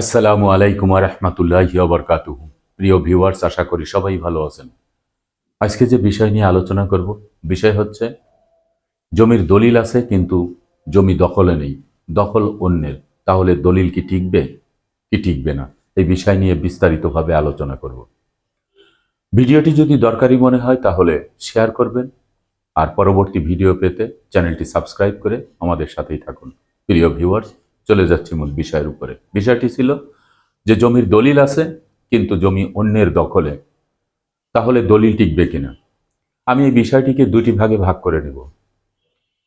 আসসালামু আলাইকুম রহমতুল্লাহ বরকাতুহ। প্রিয় ভিউয়ার্স, আশা করি সবাই ভালো আছেন। আজকে যে বিষয় নিয়ে আলোচনা করব, বিষয় হচ্ছে, জমির দলিল আছে কিন্তু জমি দখলে নেই, দখল অন্যের। তাহলে দলিল কি টিকবে? কি টিকবে না? এই বিষয় নিয়ে বিস্তারিতভাবে আলোচনা করব। ভিডিওটি যদি দরকারি মনে হয়, তাহলে শেয়ার করবেন। আর পরবর্তী ভিডিও পেতে চ্যানেলটি সাবস্ক্রাইব করে আমাদের সাথেই থাকুন। প্রিয় ভিউয়ার্স চলে যাচ্ছি মূল বিষয়ের উপরে। বিষয়টি ছিল যে জমির দলিল আছে, কিন্তু জমি অন্যের দখলে। তাহলে দলিল টিকবে কিনা? আমি এই বিষয়টিকে দুটি ভাগে ভাগ করে নেব।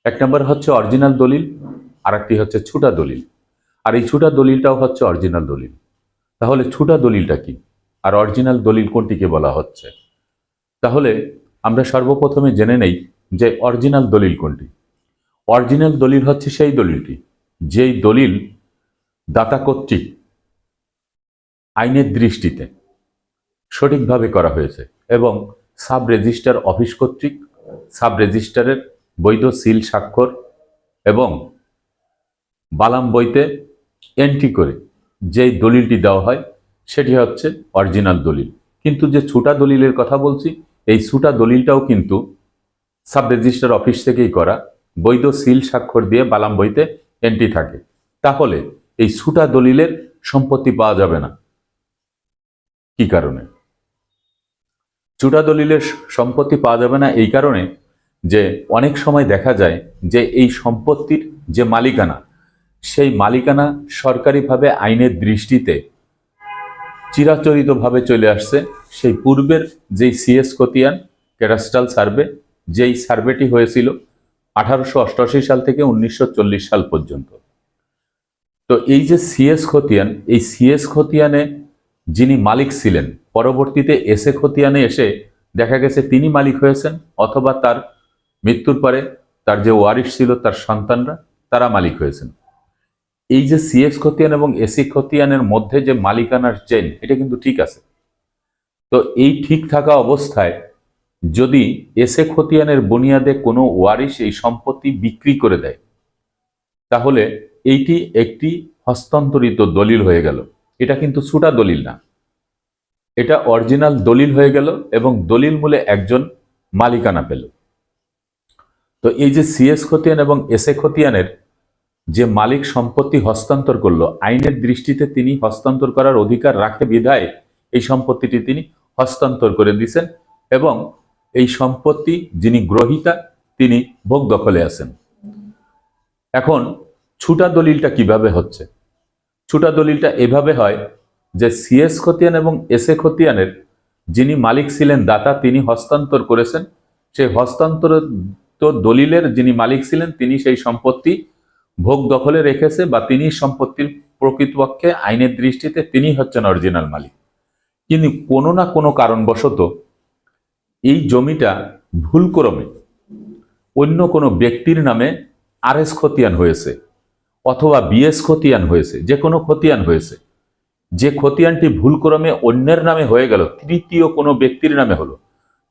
এক নম্বর হচ্ছে অরিজিনাল দলিল আর একটি হচ্ছে ছুটা দলিল। আর এই ছুটা দলিলটাও হচ্ছে অরিজিনাল দলিল। তাহলে ছুটা দলিলটা কি? আর অরিজিনাল দলিল কোনটিকে বলা হচ্ছে? তাহলে আমরা সর্বপ্রথমে জেনে নেই যে অরিজিনাল দলিল কোনটি। অরিজিনাল দলিল হচ্ছে সেই দলিলটি। যেই দলিল দাতা কর্তৃক আইনের দৃষ্টিতে সঠিকভাবে করা হয়েছে এবং সাব রেজিস্টার অফিস কর্তৃক, সাব রেজিস্টারের বৈধ সিল স্বাক্ষর এবং বালাম বইতে এন্ট্রি করে যেই দলিলটি দেওয়া হয়, সেটি হচ্ছে অরিজিনাল দলিল। কিন্তু যে ছুটা দলিলের কথা বলছি, এই ছুটা দলিলটাও কিন্তু সাব রেজিস্টার অফিস থেকেই করা। বৈধ সিল স্বাক্ষর দিয়ে বালাম বইতে এন্ট্রি থাকে। তাহলে এই ছুটা দলিলের সম্পত্তি পাওয়া যাবে না। কি কারণে? ছুটা দলিলের সম্পত্তি পাওয়া যাবে না এই কারণে যে অনেক সময় দেখা যায় যে এই সম্পত্তির যে মালিকানা, সেই মালিকানা সরকারিভাবে আইনের দৃষ্টিতে চিরাচরিতভাবে চলে আসছে। সেই পূর্বের যেই সিএস খতিয়ান ক্যাডাস্ট্রাল সার্ভে যেই সার্ভেটি হয়েছিল আঠারোশো অষ্টআশি সাল থেকে উনিশশো চল্লিশ সাল পর্যন্ত। তো এই যে সিএস খতিয়ান, এই সিএস খতিয়ানে যিনি মালিক ছিলেন, পরবর্তীতে এসে খতিয়ানে এসে দেখা গেছে তিনি মালিক হয়েছেন, অথবা তার মৃত্যুর পরে তার যে ওয়ারিশ ছিল তার সন্তানরা, তারা মালিক হয়েছেন। এই যে সিএস খতিয়ান এবং এসি খতিয়ানের মধ্যে যে মালিকানার চেন এটা কিন্তু ঠিক আছে। তো এই ঠিক থাকা অবস্থায় যদি এসে খতিয়ানের বুনিয়াদে কোনো ওয়ারিশ এই সম্পত্তি বিক্রি করে দেয়, তাহলে এইটি একটি হস্তান্তরিত দলিল হয়ে গেল। এটা কিন্তু ছুটা দলিল না। এটা অরিজিনাল দলিল হয়ে গেল এবং দলিল মূলে একজন মালিকানা পেল। তো এই যে সিএস খতিয়ান এবং এসএ খতিয়ানের যে মালিক সম্পত্তি হস্তান্তর করল, আইনের দৃষ্টিতে তিনি হস্তান্তর করার অধিকার রাখে বিধায় এই সম্পত্তিটি তিনি হস্তান্তর করে দিয়েছেন এবং এই সম্পত্তি যিনি গ্রহিতা, তিনি ভোগ দখলে আছেন। এখন ছুটা দলিলটা কীভাবে হচ্ছে? ছুটা দলিলটা এভাবে হয় যে সিএস খতিয়ান এবং এসএ খতিয়ানের যিনি মালিক ছিলেন, দাতা, তিনি হস্তান্তর করেছেন। সেই হস্তান্তরিত দলিলের যিনি মালিক ছিলেন, তিনি সেই সম্পত্তি ভোগ দখলে রেখেছে বা তিনি সম্পত্তির প্রকৃতপক্ষে আইনের দৃষ্টিতে তিনি হচ্ছেন অরিজিনাল মালিক। কিন্তু কোনো না কোনো কারণবশত এই জমিটা ভুলক্রমে অন্য কোনো ব্যক্তির নামে আরএস খতিয়ান হয়েছে অথবা বিএস খতিয়ান হয়েছে, যে কোনো খতিয়ান হয়েছে। যে খতিয়ানটি ভুলক্রমে অন্যের নামে হয়ে গেল, তৃতীয় কোনো ব্যক্তির নামে হলো।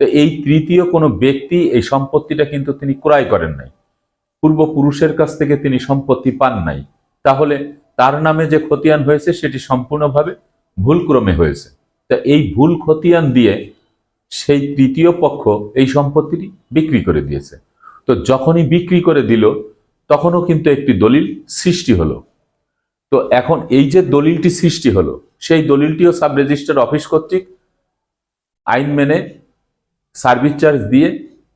তো এই তৃতীয় কোনো ব্যক্তি এই সম্পত্তিটা কিন্তু তিনি ক্রয় করেন নাই। পূর্বপুরুষের কাছ থেকে তিনি সম্পত্তি পান নাই। তাহলে তার নামে যে খতিয়ান হয়েছে, সেটি সম্পূর্ণভাবে ভুলক্রমে হয়েছে। তা এই ভুল খতিয়ান দিয়ে সেই তৃতীয় পক্ষ এই সম্পত্তিটি বিক্রি করে দিয়েছে। তো যখনই বিক্রি করে দিল, তখনও কিন্তু একটি দলিল সৃষ্টি হলো। তো এখন এই যে দলিলটি সৃষ্টি হলো, সেই দলিলটিও সাব রেজিস্টার অফিস কর্তৃক আইন মেনে সার্ভিস চার্জ দিয়ে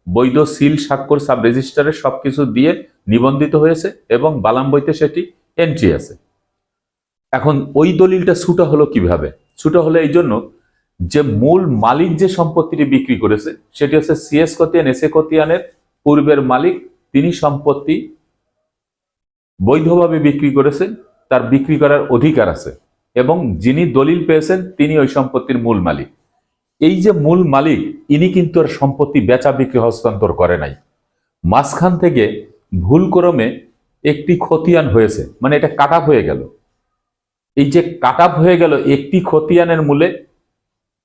বৈধ সিল, স্বাক্ষর সাব রেজিস্টারে সবকিছু দিয়ে নিবন্ধিত হয়েছে এবং বালাম বইতে সেটি এন্ট্রি আছে। এখন ওই দলিলটা ছুটা হলো কীভাবে? ছুটা হলো এই জন্য যে মূল মালিক যে সম্পত্তিটি বিক্রি করেছে, সেটি হচ্ছে সিএস খতিয়ান এসএ খতিয়ানের পূর্বের মালিক। তিনি সম্পত্তি বৈধভাবে বিক্রি করেছেন, তার বিক্রি করার অধিকার আছে এবং যিনি দলিল পেয়েছেন, তিনি ওই সম্পত্তির মূল মালিক। এই যে মূল মালিক, ইনি কিন্তু আর সম্পত্তি বেচা, বিক্রি, হস্তান্তর করে নাই। মাঝখান থেকে ভুলক্রমে একটি খতিয়ান হয়েছে মানে এটা কাট হয়ে গেল। এই যে কাট হয়ে গেল একটি খতিয়ানের মূলে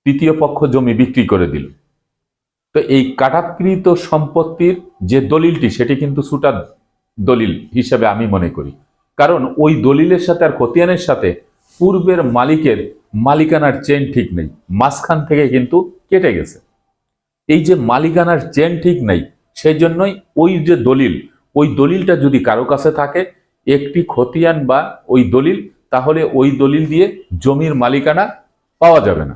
তৃতীয় পক্ষ জমি বিক্রি করে দিল। তো এই কাটাকৃত সম্পত্তির যে দলিলটি, সেটি কিন্তু সুটা দলিল হিসেবে আমি মনে করি। কারণ ওই দলিলের সাথে আর খতিয়ানের সাথে পূর্বের মালিকের মালিকানার চেন ঠিক নেই। মাঝখান থেকে কিন্তু কেটে গেছে। এই যে মালিকানার চেন ঠিক নেই সেই জন্যই ওই যে দলিল, ওই দলিলটা যদি কারও কাছে থাকে, একটি খতিয়ান বা ওই দলিল, তাহলে ওই দলিল দিয়ে জমির মালিকানা পাওয়া যাবে না।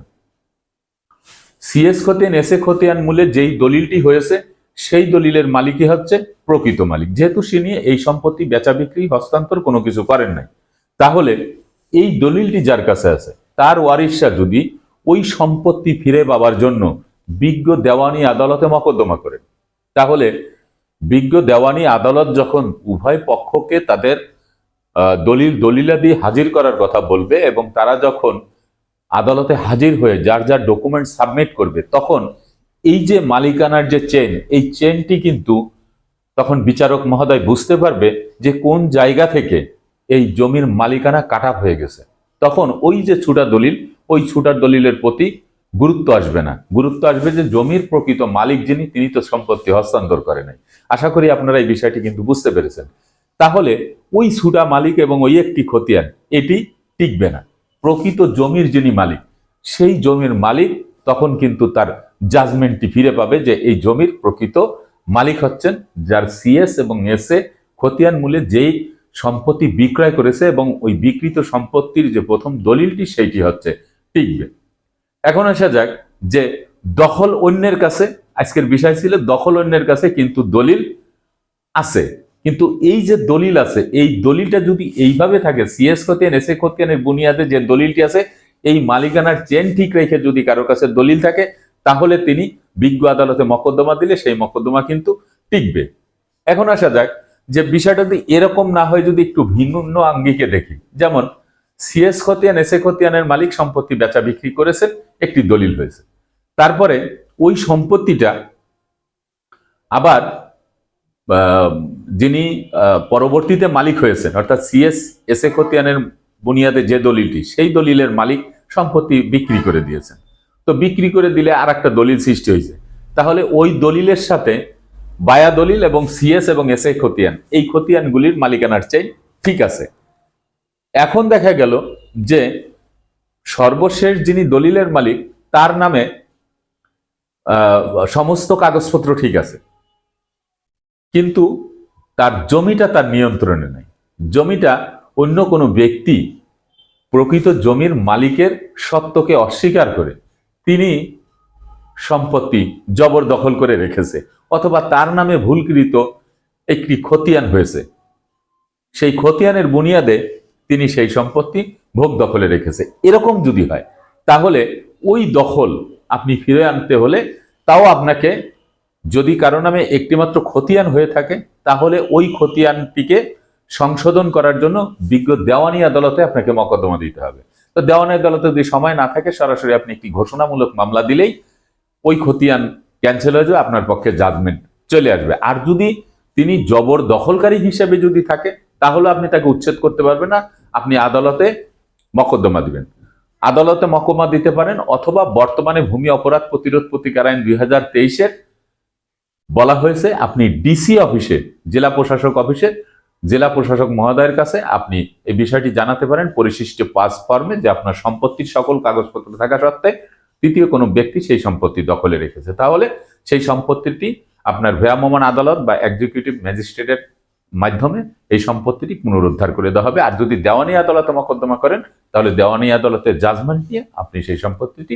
সিএস খতিয়ান এসএ খতিয়ান মূলে যেই দলিলটি হয়েছে, সেই দলিলের মালিকই হচ্ছে প্রকৃত মালিক। যেহেতু সে নিয়ে এই সম্পত্তি বেচা বিক্রি, হস্তান্তর কোনো কিছু করেন নাই। তাহলে এই দলিলটি যার কাছে আছে? তার ওয়ারিশরা যদি ওই সম্পত্তি ফিরে পাবার জন্য বিজ্ঞ দেওয়ানি আদালতে মকদ্দমা করেন, তাহলে বিজ্ঞ দেওয়ানি আদালত যখন উভয় পক্ষকে তাদের দলিল, দলিলাদি হাজির করার কথা বলবে এবং তারা যখন আদালতে হাজির হয়ে যার যার ডকুমেন্ট সাবমিট করবে, তখন এই যে মালিকানার যে চেন এই চেনটি কিন্তু তখন বিচারক মহোদয় বুঝতে পারবে যে কোন জায়গা থেকে এই জমির মালিকানা কাটা হয়ে গেছে। তখন ওই যে ছুটা দলিল, ওই ছুটার দলিলের প্রতি গুরুত্ব আসবে না। গুরুত্ব আসবে যে জমির প্রকৃত মালিক যিনি, তিনি তো সম্পত্তি হস্তান্তর করে নাই। আশা করি আপনারা এই বিষয়টি কিন্তু বুঝতে পেরেছেন। তাহলে ওই ছুটা মালিক এবং ওই একটি খতিয়ান, এটি টিকবে না। প্রকৃত জমির যিনি মালিক, সেই জমির মালিক তখন কিন্তু তার জাজমেন্টটি ফিরে পাবে যে এই জমির প্রকৃত মালিক হচ্ছেন, যার সিএস এবং এস এ খতিয়ান মূলে যেই সম্পত্তি বিক্রয় করেছে এবং ওই বিকৃত সম্পত্তির যে প্রথম দলিলটি সেইটি হচ্ছে টিকবে। এখন আসা যাক যে দখল অন্যের কাছে, আজকের বিষয় ছিল দখল অন্যের কাছে কিন্তু দলিল আছে। কিন্তু এই যে দলিল আছে, এই দলিলটা যদি এইভাবে থাকে সিএস খতিয়ান এসএ খতিয়ানের বুনিয়াদে যে দলিলটি আছে, এই মালিকানার চেন ঠিক রেখে যদি কারও কাছে দলিল থাকে, তাহলে তিনি বিজ্ঞ আদালতে মকদ্দমা দিলে সেই মকদ্দমা কিন্তু টিকবে। এখন আসা যাক যে বিষয়টা যদি এরকম না হয়, যদি একটু ভিন্ন আঙ্গিকে দেখি। যেমন সিএস খতিয়ান এসএ খতিয়ানের মালিক সম্পত্তি বেচা বিক্রি করেছেন, একটি দলিল হয়েছে তারপরে ওই সম্পত্তিটা আবার যিনি পরবর্তীতে মালিক হয়েছেন, অর্থাৎ সিএস এসএ খতিয়ানের বুনিয়াদে যে দলিলটি, সেই দলিলের মালিক সম্পত্তি বিক্রি করে দিয়েছেন। তো বিক্রি করে দিলে আর একটা দলিল সৃষ্টি হয়েছে। তাহলে ওই দলিলের সাথে বায়া দলিল এবং সিএস এবং এসএ খতিয়ান এই খতিয়ানগুলির মালিকানার চাই ঠিক আছে। এখন দেখা গেল যে সর্বশেষ যিনি দলিলের মালিক, তার নামে সমস্ত কাগজপত্র ঠিক আছে। কিন্তু তার জমিটা তার নিয়ন্ত্রণে নেই। জমিটা অন্য কোনো ব্যক্তি প্রকৃত জমির মালিকের সত্যকে অস্বীকার করে তিনি সম্পত্তি জবরদখল করে রেখেছে, অথবা তার নামে ভুলকৃত একটি খতিয়ান হয়েছে। সেই খতিয়ানের বুনিয়াদে তিনি সেই সম্পত্তি ভোগ দখলে রেখেছে। এরকম যদি হয়, তাহলে ওই দখল আপনি ফিরে আনতে হলে তাও আপনাকে যদি কারও নামে একটিমাত্র খতিয়ান হয়ে থাকে, তাহলে ওই খতিয়ানটিকে সংশোধন করার জন্য বিজ্ঞ দেওয়ানি আদালতে আপনাকে মকদ্দমা দিতে হবে। তো দেওয়ানি আদালতে যদি সময় না থাকে, সরাসরি আপনি একটি ঘোষণামূলক মামলা দিলেই ওই খতিয়ান ক্যান্সেল হয়ে যাবে, আপনার পক্ষে জাজমেন্ট চলে আসবে। আর যদি তিনি জবর দখলকারী হিসেবে যদি থাকে, তাহলে আপনি তাকে উচ্ছেদ করতে পারবেন না, আপনি আদালতে মকদ্দমা দিবেন। আদালতে মকদ্দমা দিতে পারেন অথবা বর্তমানে ভূমি অপরাধ প্রতিরোধ প্রতিকার আইন দুই হাজার তেইশের বলা হয়েছে, আপনি ডিসি অফিসে, জেলা প্রশাসক অফিসে, জেলা প্রশাসক মহোদয়ের কাছে আপনি এই বিষয়টি জানাতে পারেন, পরিশিষ্ট পাস ফর্মে যে আপনার সম্পত্তির সকল কাগজপত্র থাকা সত্ত্বে তৃতীয় কোনো ব্যক্তি সেই সম্পত্তি দখলে রেখেছে। তাহলে সেই সম্পত্তিটি আপনার ভ্রাম্যমাণ আদালত বা এক্সিকিউটিভ ম্যাজিস্ট্রেটের মাধ্যমে এই সম্পত্তিটি পুনরুদ্ধার করে দেওয়া হবে। আর যদি দেওয়ানি আদালতে মকদ্দমা করেন, তাহলে দেওয়ানি আদালতের জাজমেন্ট নিয়ে আপনি সেই সম্পত্তিটি